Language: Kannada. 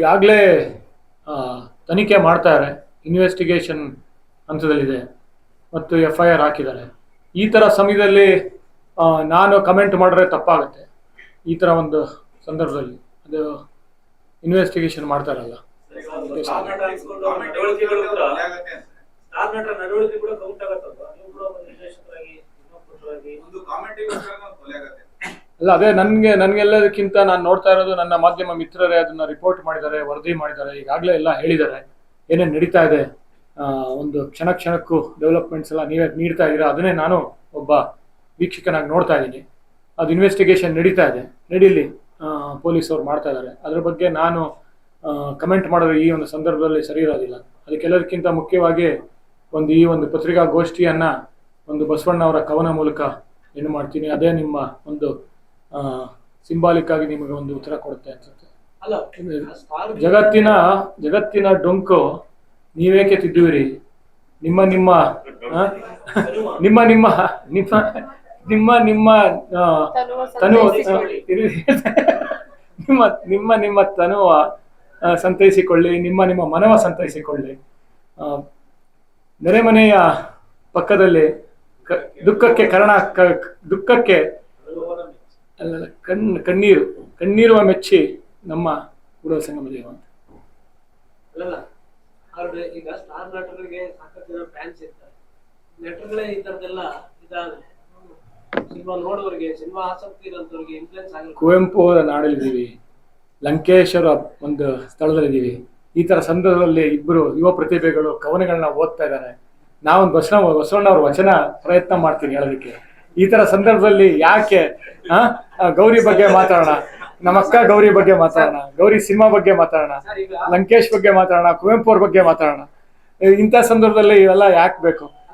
ಈಗಾಗಲೇ ತನಿಖೆ ಮಾಡ್ತಾರೆ. ಇನ್ವೆಸ್ಟಿಗೇಷನ್ ಹಂತದಲ್ಲಿದೆ. ಮತ್ತು ಎಫ್ ಐ ಆರ್ ಹಾಕಿದ್ದಾರೆ. ಈ ಥರ ಸಮಯದಲ್ಲಿ ನಾನು ಕಮೆಂಟ್ ಮಾಡಿದ್ರೆ ತಪ್ಪಾಗುತ್ತೆ. ಈ ಥರ ಒಂದು ಸಂದರ್ಭದಲ್ಲಿ. ಅದು ಇನ್ವೆಸ್ಟಿಗೇಷನ್ ಮಾಡ್ತಾರಲ್ಲ. ನಡವಳಿಕೆ ಕೂಡ ಕೌಂಟ್ ಆಗತ್ತಲ್ವಾ ನೀವು ಕೂಡ ಒಂದು ನಿರ್ದೇಶಕರಾಗಿ ಒಂದು ಆಗತ್ತೆ ಅಲ್ಲ, ಅದೇ ನನಗೆ, ನನಗೆಲ್ಲದಕ್ಕಿಂತ ನಾನು ನೋಡ್ತಾ ಇರೋದು ನನ್ನ ಮಾಧ್ಯಮ ಮಿತ್ರರೇ ಅದನ್ನ ರಿಪೋರ್ಟ್ ಮಾಡಿದ್ದಾರೆ, ವರದಿ ಮಾಡಿದ್ದಾರೆ, ಈಗಾಗಲೇ ಎಲ್ಲ ಹೇಳಿದ್ದಾರೆ. ಏನೇನು ನಡೀತಾ ಇದೆ ಒಂದು ಕ್ಷಣ ಕ್ಷಣಕ್ಕೂ ಡೆವಲಪ್ಮೆಂಟ್ಸ್ ಎಲ್ಲ ನೀವೇ ನೀಡ್ತಾ ಇದ್ದೀರಾ? ಅದನ್ನೇ ನಾನು ಒಬ್ಬ ವೀಕ್ಷಕನಾಗಿ ನೋಡ್ತಾ ಇದ್ದೀನಿ. ಅದು ಇನ್ವೆಸ್ಟಿಗೇಷನ್ ನಡೀತಾ ಇದೆ. ನಡೀಲಿ ಪೊಲೀಸವ್ರು ಮಾಡ್ತಾ ಇದ್ದಾರೆ. ಅದ್ರ ಬಗ್ಗೆ ನಾನು ಕಮೆಂಟ್ ಮಾಡೋದು ಈ ಒಂದು ಸಂದರ್ಭದಲ್ಲಿ ಸರಿ ಇರೋದಿಲ್ಲ. ಅದಕ್ಕೆಲ್ಲದಕ್ಕಿಂತ ಮುಖ್ಯವಾಗಿ ಒಂದು ಈ ಒಂದು ಪತ್ರಿಕಾಗೋಷ್ಠಿಯನ್ನು ಒಂದು ಬಸವಣ್ಣ ಅವರ ಕವನ ಮೂಲಕ ಏನು ಮಾಡ್ತೀನಿ, ಅದೇ ನಿಮ್ಮ ಒಂದು ಸಿಂಬಾಲಿಕ್ ಆಗಿ ನಿಮಗೆ ಒಂದು ಉತ್ತರ ಕೊಡುತ್ತೆ ಅನ್ಸುತ್ತೆ. ಅಲ್ಲ ಜಗತ್ತಿನ ಜಗತ್ತಿನ ಡೊಂಕು ನೀವೇಕೆ ತಿದ್ದುವಿರಿ? ನಿಮ್ಮ ನಿಮ್ಮ ನಿಮ್ಮ ನಿಮ್ಮ ನಿಮ್ಮ ನಿಮ್ಮ ನಿಮ್ಮ ಆ, ತನು ನಿಮ್ಮ ನಿಮ್ಮ ನಿಮ್ಮ ತನುವ ಸಂತೈಸಿಕೊಳ್ಳಿ ನಿಮ್ಮ ನಿಮ್ಮ ಮನವ ಸಂತೈಸಿಕೊಳ್ಳಿ. ಆ, ನೆರೆಮನೆಯ ಪಕ್ಕದಲ್ಲಿ ಕ- ದುಃಖಕ್ಕೆ ಕಾರಣ ಕ- ದುಃಖಕ್ಕೆ ಅಲ್ಲ, ಕಣ್ ಕಣ್ಣೀರು ಕಣ್ಣೀರುವ ಮೆಚ್ಚಿ ನಮ್ಮ ಉಡವ ಸಂಗಮ ದೇವ ಅಂತ ಅಲ್ಲಲ್ಲ ಆದ್ರೆ ಈಗ ಸ್ಟಾರ್ ನಟರಿಗೆ ಸಾಕಷ್ಟು ಜನ ಫ್ಯಾನ್ಸ್ ಇರ್ತಾರೆ. ನಟರುಗಳೇ ಈ ತರದೆಲ್ಲ ಇದಾದ್ರೆ ಸಿನಿಮಾ ನೋಡುವವರಿಗೆ ಸಿನಿಮಾ ಆಸಕ್ತಿ ಇರೋಂಥವ್ರಿಗೆ ಇನ್ಫ್ಲೂಯೆನ್ಸ್ ಆಗಿರುತ್ತೆ ಕುವೆಂಪು ಅವರ ನಾಡಲ್ಲಿದ್ದೀವಿ ಲಂಕೇಶ್ವರ ಒಂದು ಸ್ಥಳದಲ್ಲಿದ್ದೀವಿ. ಈ ತರ ಸಂದರ್ಭದಲ್ಲಿ ಇಬ್ಬರು ಯುವ ಪ್ರತಿಭೆಗಳು ಕವನಗಳನ್ನ ಓದ್ತಾ ಇದ್ದಾರೆ. ನಾವೊಂದು ಬಸವಣ್ಣ ಬಸವಣ್ಣ ಅವ್ರ ವಚನ ಪ್ರಯತ್ನ ಮಾಡ್ತೀನಿ ಹೇಳೋದಕ್ಕೆ. ಈ ತರ ಸಂದರ್ಭದಲ್ಲಿ ಯಾಕೆ ಗೌರಿ ಬಗ್ಗೆ ಮಾತಾಡೋಣ? ನಮ್ಮ ಗೌರಿ ಬಗ್ಗೆ ಮಾತಾಡೋಣ. ಗೌರಿ ಸಿನಿಮಾ ಬಗ್ಗೆ ಮಾತಾಡೋಣ. ಲಂಕೇಶ್ ಬಗ್ಗೆ ಮಾತಾಡೋಣ, ಕುವೆಂಪು ಬಗ್ಗೆ ಮಾತಾಡೋಣ. ಇಂಥ ಸಂದರ್ಭದಲ್ಲಿ ಇವೆಲ್ಲ ಯಾಕೆ ಬೇಕು?